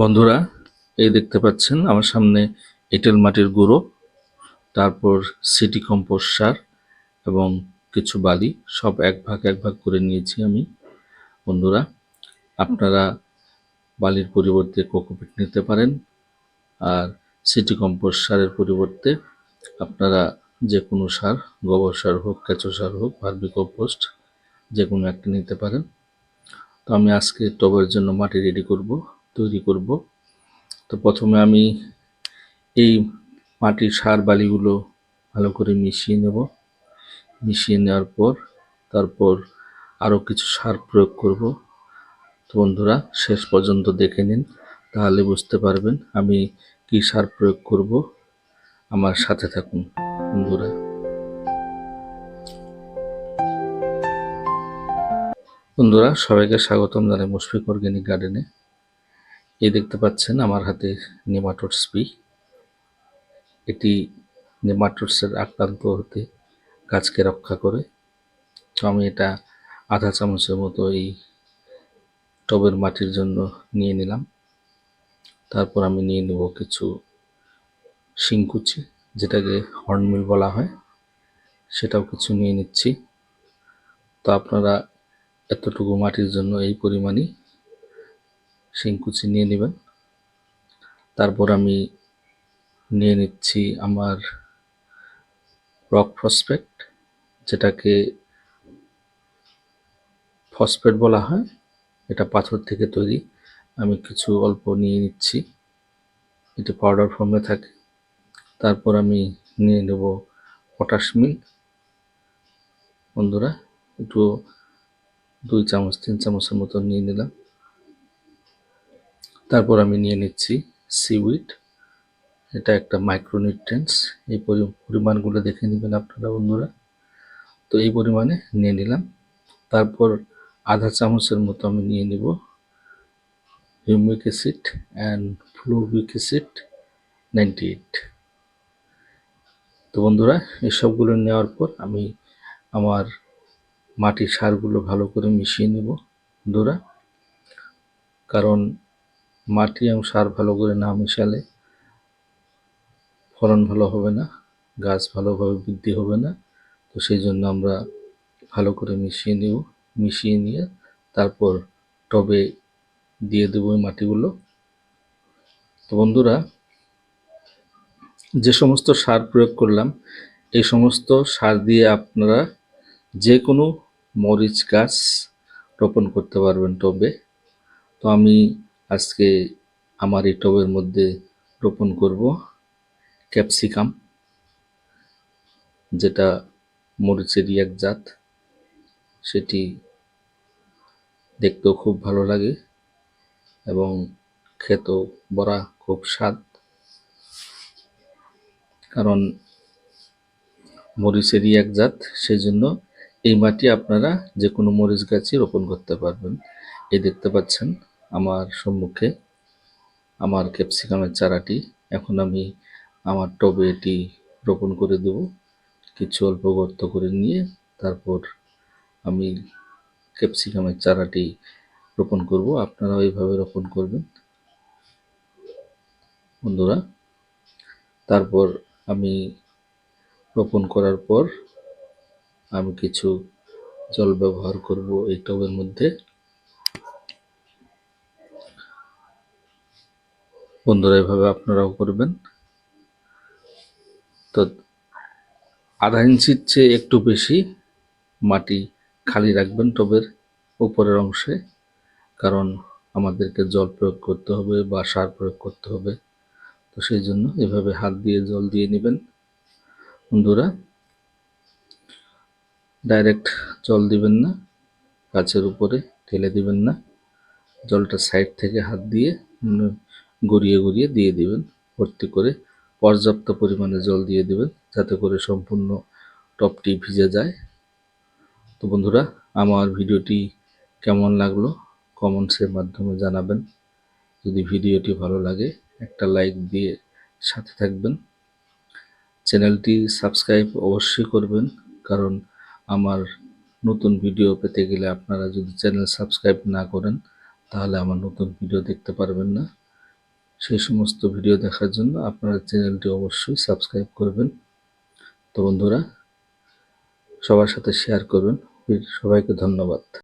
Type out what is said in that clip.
বন্ধুরা, এই দেখতে পাচ্ছেন আমার সামনে এঁটেল মাটির গুঁড়ো, তারপর সিটি কম্পোস্ট সার এবং কিছু বালি, সব এক ভাগ এক ভাগ করে নিয়েছি আমি। বন্ধুরা, আপনারা বালির পরিবর্তে কোকোপিট নিতে পারেন আর সিটি কম্পোস্ট সারের পরিবর্তে আপনারা যে কোনো সার, গোবর সার হোক, কেঁচো সার হোক, ভার্মি কম্পোস্ট যে কোনো একটা নিতে পারেন। তো আমি আজকে টবের জন্য মাটি রেডি করব। তৈরি করব। তো প্রথমে আমি এই মাটির সার বালিগুলো ভালো করে মিশিয়ে নেব। মিশিয়ে নেওয়ার পর তারপর আরও কিছু সার প্রয়োগ করব। তো বন্ধুরা, শেষ পর্যন্ত দেখে নিন, তাহলে বুঝতে পারবেন আমি কী সার প্রয়োগ করব। আমার সাথে থাকুন বন্ধুরা। বন্ধুরা, সবাইকে স্বাগতম জানাই মুশফিক অর্গ্যানিক গার্ডেনে। এই দেখতে পাচ্ছেন আমার হাতে নেমাটোড স্প্রি এটি নেমাটোডসের আক্রান্ত হতে গাছকে রক্ষা করে। তো আমি এটা আধা চামচের মতো এই টবের মাটির জন্য নিয়ে নিলাম। তারপর আমি নিয়ে নেব কিছু শিংকুচি, যেটাকে হর্নমিল বলা হয়। সেটাও কিছু নিয়ে নিচ্ছি। তো আপনারা এতটুকু মাটির জন্য এই পরিমাণই শিংকুচি নিয়ে নেবেন। তারপর আমি নিয়ে নিচ্ছি আমার রক ফসফেট যেটাকে ফসফেট বলা হয়। এটা পাথর থেকে তৈরি। আমি কিছু অল্প নিয়ে নিচ্ছি। এটি পাউডার ফর্মে থাকে। তারপর আমি নিয়ে নেব পটাশ মিল বন্ধুরা, একটু দুই চামচ, তিন চামচের মতো নিয়ে নিলাম। তারপর আমি নিয়ে নিচ্ছি সিউইড এটা একটা মাইক্রোনিউট্রেন্স এই পরিমাণগুলো দেখে নেবেন আপনারা বন্ধুরা। তো এই পরিমাণে নিয়ে নিলাম। তারপর আধা চামচের মতো আমি নিয়ে নিব humic acid and fulvic acid ninety eight তো বন্ধুরা এসবগুলো নেওয়ার পর আমি আমার মাটির সারগুলো ভালো করে মিশিয়ে নেব বন্ধুরা। কারণ মাটি এবং সার ভালো করে না মিশালে ফলন ভালো হবে না, গাছ ভালোভাবে বৃদ্ধি হবে না। তো সেই জন্য আমরা ভালো করে মিশিয়ে নেব, মিশিয়ে নিয়ে তারপর টবে দিয়ে দেবো ওই মাটিগুলো। তো বন্ধুরা, যে সমস্ত সার প্রয়োগ করলাম, এই সমস্ত সার দিয়ে আপনারা যে কোনো মরিচ গাছ রোপণ করতে পারবেন টবে। তো আমি আজকে আমার এই টবের মধ্যে রোপণ করব ক্যাপসিকাম, যেটা মরিচেরই এক জাত। সেটি দেখতেও খুব ভালো লাগে এবং খেতেও বড়া খুব স্বাদ। কারণ মরিচেরই এক জাত সেই জন্য এই মাটি আপনারা যে কোনো মরিচ গাছই রোপণ করতে পারবেন। এই দেখতে পাচ্ছেন আমার সম্মুখে আমার ক্যাপসিকামের চারাটি। এখন আমি আমার টবে এটি রোপণ করে দেব। কিছু অল্প গর্ত করে নিয়ে তারপর আমি ক্যাপসিকামের চারাটি রোপণ করব। আপনারা ওইভাবে রোপণ করবেন। বন্ধুরা, তারপর আমি রোপণ করার পর আমি কিছু জল ব্যবহার করব এই টবের মধ্যে। বন্ধুরা, এভাবে আপনারাও করবেন। তো আধা ইঞ্চির চেয়ে একটু বেশি মাটি খালি রাখবেন টবের উপরের অংশে, কারণ আমাদেরকে জল প্রয়োগ করতে হবে বা সার প্রয়োগ করতে হবে। তো সেই জন্য এভাবে হাত দিয়ে জল দিয়ে নেবেন। বন্ধুরা, ডাইরেক্ট জল দিবেন না, গাছের উপরে ঢেলে দিবেন না। জলটা সাইড থেকে হাত দিয়ে গড়িয়ে গড়িয়ে দিয়ে দিবেন, ভর্তি করে পর্যাপ্ত পরিমাণে জল দিয়ে দেবেন যাতে করে সম্পূর্ণ টপটি ভিজে যায়। তো বন্ধুরা, আমার ভিডিওটি কেমন লাগল কমেন্টসের মাধ্যমে জানাবেন। যদি ভিডিওটি ভালো লাগে, একটা লাইক দিয়ে সাথে থাকবেন। চ্যানেলটি সাবস্ক্রাইব অবশ্যই করবেন, কারণ আমার নতুন ভিডিও পেতে গেলে আপনারা যদি চ্যানেল সাবস্ক্রাইব না করেন, তাহলে আমার নতুন ভিডিও দেখতে পারবেন না। সেই সমস্ত ভিডিও দেখার জন্য আপনারা চ্যানেলটি অবশ্যই সাবস্ক্রাইব করবেন। তো বন্ধুরা, সবার সাথে শেয়ার করবেন সবাইকে ধন্যবাদ।